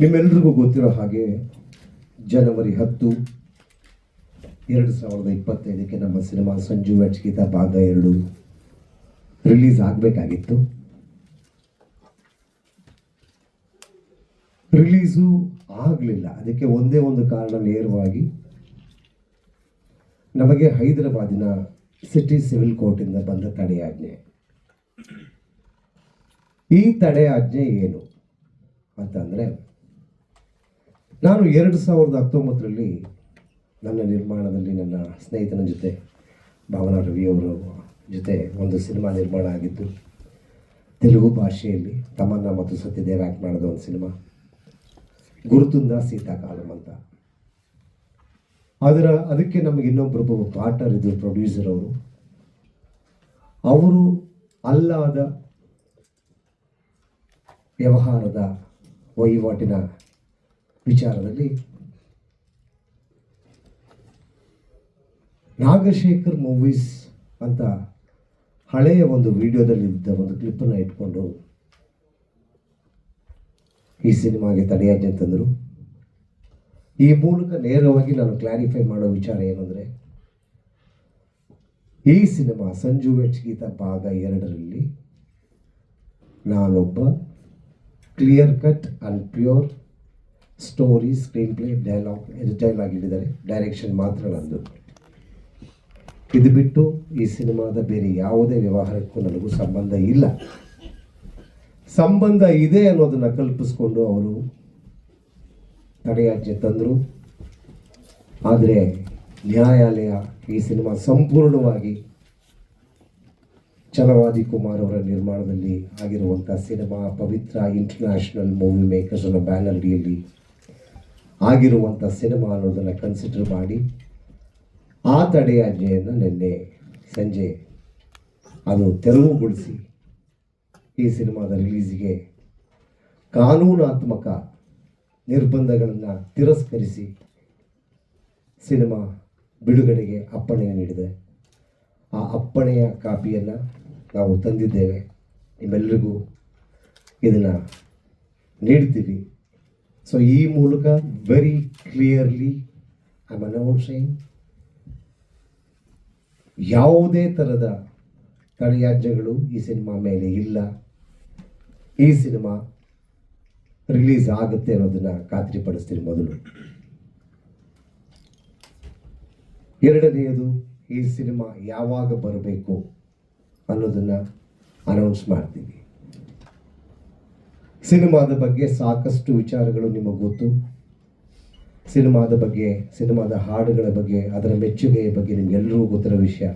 ನಿಮ್ಮೆಲ್ರಿಗೂ ಗೊತ್ತಿರೋ ಹಾಗೆ ಜನವರಿ ಹತ್ತು, ಎರಡು ಸಾವಿರದ ಇಪ್ಪತ್ತೈದಕ್ಕೆ ನಮ್ಮ ಸಿನಿಮಾ ಸಂಜು ಅಚ್ಕಿತ ಭಾಗ ಎರಡು ರಿಲೀಸ್ ಆಗಬೇಕಾಗಿತ್ತು. ರಿಲೀಸು ಆಗಲಿಲ್ಲ. ಅದಕ್ಕೆ ಒಂದೇ ಒಂದು ಕಾರಣ ನೇರವಾಗಿ ನಮಗೆ ಹೈದರಾಬಾದಿನ ಸಿಟಿ ಸಿವಿಲ್ ಕೋರ್ಟಿಂದ ಬಂದ ತಡೆಯಾಜ್ಞೆ ಈ ತಡೆಯಾಜ್ಞೆ ಏನು ಅಂತಂದರೆ ನಾನು ಎರಡು ಸಾವಿರದ ಹತ್ತೊಂಬತ್ತರಲ್ಲಿ ನನ್ನ ನಿರ್ಮಾಣದಲ್ಲಿ ನನ್ನ ಸ್ನೇಹಿತನ ಜೊತೆ, ಭಾವನಾ ರವಿಯವರ ಜೊತೆ ಒಂದು ಸಿನಿಮಾ ನಿರ್ಮಾಣ ಆಗಿದ್ದು, ತೆಲುಗು ಭಾಷೆಯಲ್ಲಿ ತಮನ್ನ ಮತ್ತು ಸತ್ಯದೇವ್ ಆ್ಯಕ್ಟ್ ಮಾಡಿದ ಒಂದು ಸಿನಿಮಾ, ಗುರುತುಂದ ಸೀತಾಕಾಲಂ ಅಂತ. ಅದರ, ಅದಕ್ಕೆ ನಮಗೆ ಇನ್ನೊಬ್ಬರೊಬ್ಬ ಪಾರ್ಟ್ನರ್ ಇದ್ದರು ಪ್ರೊಡ್ಯೂಸರ್ ಅವರು. ಅವರು ಅಲ್ಲಾದ ವ್ಯವಹಾರದ ವಹಿವಾಟಿನ ವಿಚಾರದಲ್ಲಿ ನಾಗಶೇಖರ್ ಮೂವೀಸ್ ಅಂತ ಹಳೆಯ ಒಂದು ವಿಡಿಯೋದಲ್ಲಿದ್ದ ಒಂದು ಕ್ಲಿಪ್ಪನ್ನು ಇಟ್ಕೊಂಡು ಈ ಸಿನಿಮಾಗೆ ತಡೆಯಾಜ್ಞೆ ತಂದರು ಈ ಮೂಲಕ ನೇರವಾಗಿ ನಾನು ಕ್ಲಾರಿಫೈ ಮಾಡೋ ವಿಚಾರ ಏನಂದರೆ ಈ ಸಿನಿಮಾ ಸಂಜು ವೆಚ್ಗೀತ ಭಾಗ ಎರಡರಲ್ಲಿ ನಾನೊಬ್ಬ clear cut and pure story screenplay dialogue dialogue ಇಟ್ಟಿದ್ದಾರೆ ಡೈರೆಕ್ಷನ್ ಮಾತ್ರ ನಂದು ಇದು ಬಿಟ್ಟು ಈ ಸಿನಿಮಾದ ಬೇರೆ ಯಾವುದೇ ವ್ಯವಹಾರಕ್ಕೂ ನನಗೂ ಸಂಬಂಧ ಇಲ್ಲ. ಸಂಬಂಧ ಇದೆ ಅನ್ನೋದನ್ನು ಕಲ್ಪಿಸ್ಕೊಂಡು ಅವರು ತಡೆಯಾಜ್ಞೆ ತಂದರು. ಆದರೆ ನ್ಯಾಯಾಲಯ ಈ ಸಿನಿಮಾ ಸಂಪೂರ್ಣವಾಗಿ ಚಲವಾದಿ ಕುಮಾರ್ ಅವರ ನಿರ್ಮಾಣದಲ್ಲಿ ಆಗಿರುವಂಥ cinema Pavitra international movie makers ಅನ್ನೋ ಬ್ಯಾನರ್ ಅಡಿಯಲ್ಲಿ ಆಗಿರುವಂಥ ಸಿನಿಮಾ ಅನ್ನೋದನ್ನು ಕನ್ಸಿಡರ್ ಮಾಡಿ ಆ ತಡೆಯಾಜ್ಞೆಯನ್ನು ನಿನ್ನೆ ಸಂಜೆ ಅದು ತೆರವುಗೊಳಿಸಿ ಈ ಸಿನಿಮಾದ ರಿಲೀಸಿಗೆ ಕಾನೂನಾತ್ಮಕ ನಿರ್ಬಂಧಗಳನ್ನು ತಿರಸ್ಕರಿಸಿ ಸಿನಿಮಾ ಬಿಡುಗಡೆಗೆ ಅಪ್ಪಣೆ ನೀಡಿದೆ. ಆ ಅಪ್ಪಣೆಯ ಕಾಪಿಯನ್ನು ನಾವು ತಂದಿದ್ದೇವೆ. ನಿಮ್ಮೆಲ್ಲರಿಗೂ ಇದನ್ನು ನೀಡ್ತೀವಿ. ಸೊ ಈ ಮೂಲಕ ವೆರಿ ಕ್ಲಿಯರ್ಲಿ ಐ ಅನೌನ್ಸಿಂಗ್ ಯಾವುದೇ ಥರದ ತಡೆಯಾಜ್ಞೆಗಳು ಈ ಸಿನಿಮಾ ಮೇಲೆ ಇಲ್ಲ. ಈ ಸಿನಿಮಾ ರಿಲೀಸ್ ಆಗುತ್ತೆ ಅನ್ನೋದನ್ನು ಖಾತ್ರಿಪಡಿಸ್ತೀನಿ ಮೊದಲು. ಎರಡನೆಯದು, ಈ ಸಿನಿಮಾ ಯಾವಾಗ ಬರಬೇಕು ಅನ್ನೋದನ್ನು ಅನೌನ್ಸ್ ಮಾಡ್ತೀವಿ ಸಿನಿಮಾದ ಬಗ್ಗೆ ಸಾಕಷ್ಟು ವಿಚಾರಗಳು ನಿಮಗೆ ಗೊತ್ತು. ಸಿನಿಮಾದ ಬಗ್ಗೆ, ಸಿನಿಮಾದ ಹಾಡುಗಳ ಬಗ್ಗೆ, ಅದರ ಮೆಚ್ಚುಗೆಯ ಬಗ್ಗೆ ನಿಮಗೆಲ್ಲರಿಗೂ ಗೊತ್ತಿರೋ ವಿಷಯ.